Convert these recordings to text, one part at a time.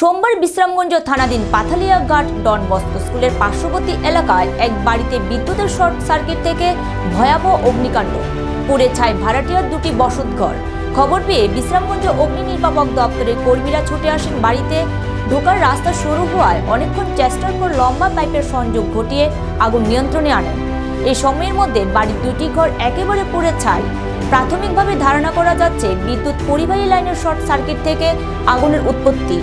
সোমবার বিশ্রামগঞ্জ থানাধীন পাথালিয়া ঘাট ডন বস্ক স্কুলের পার্শ্ববর্তী এলাকায় এক বাড়িতে বিদ্যুতের শর্ট সার্কিট থেকে ভয়াবহ অগ্নিকাণ্ড। পুড়ে ছায় ভাড়াটিয়ার দুটি বসতঘর। খবর পেয়ে বিশ্রামগঞ্জ অগ্নি নির্বাপক দপ্তরের কর্মীরা ছুটে আসেন বাড়িতে। ঢোকার রাস্তা শুরু হওয়ায় অনেকক্ষণ চেষ্টার পর লম্বা পাইপের সংযোগ ঘটিয়ে আগুন নিয়ন্ত্রণে আনেন। এই সময়ের মধ্যে বাড়ির দুটি ঘর একেবারে পুড়ে ছাই। প্রাথমিকভাবে ধারণা করা যাচ্ছে বিদ্যুৎ পরিবাহী লাইনের শর্ট সার্কিট থেকে আগুনের উৎপত্তি।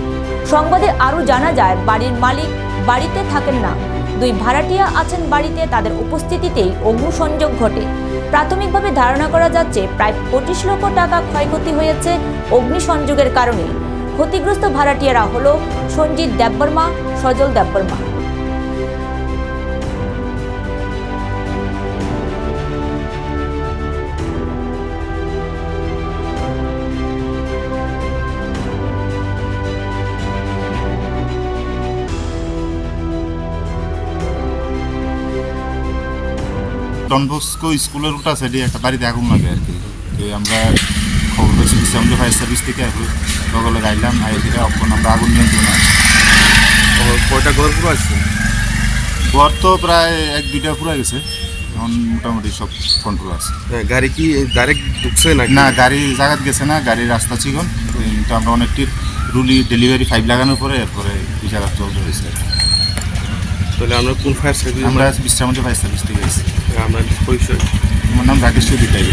সংবাদে আরও জানা যায়, বাড়ির মালিক বাড়িতে থাকেন না। দুই ভাড়াটিয়া আছেন বাড়িতে, তাদের উপস্থিতিতেই অগ্নিসংযোগ ঘটে। প্রাথমিকভাবে ধারণা করা যাচ্ছে, প্রায় পঁচিশ লক্ষ টাকা ক্ষয়ক্ষতি হয়েছে অগ্নিসংযোগের কারণে। ক্ষতিগ্রস্ত ভাড়াটিয়ারা হল সঞ্জিত দেববর্মা, সজল দেববর্মা। ডনবস্কো স্কুলের ওটা সাইডে একটা বাড়িতে আগুন লাগে আর কি। আমরা খবর পেয়েছি বিশ্রামজ ফায়ার সার্ভিস থেকে আর লগে লগে আইলাম আই থেকে এখন আমরা আগুন নিয়ন্ত্রণ কয়টা ঘর পুরো আছে? ঘর তো প্রায় এক দুইটা পুরো গেছে। এখন মোটামুটি সব কন্ট্রোল আছে। হ্যাঁ, গাড়ি কি ডাইরেক্ট ঢুকছে নাকি? না গাড়ি জায়গাত গেছে না গাড়ির রাস্তা চিকন কিন্তু আমরা অনেকটি রুলি ডেলিভারি ফাইভ লাগানোর পরে এরপরে এই জায়গা চলতে হয়েছে। তাহলে আমরা কোন ফায়ার সার্ভিস আমরা বিশ্রামজ ফায়ার সার্ভিস থেকে এসেছি আমরা পরিচয় আমার নাম রাকেশ দিতাই